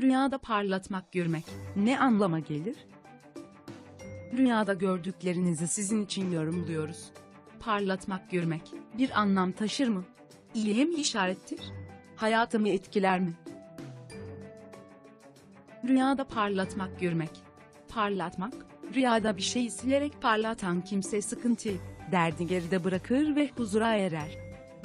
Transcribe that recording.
Rüyada parlatmak görmek ne anlama gelir? Rüyada gördüklerinizi sizin için yorumluyoruz. Parlatmak görmek bir anlam taşır mı? İyiye mi işarettir? Hayatımı etkiler mi? Rüyada parlatmak görmek. Parlatmak, rüyada bir şeyi silerek parlatan kimse sıkıntı, derdi geride bırakır ve huzura erer.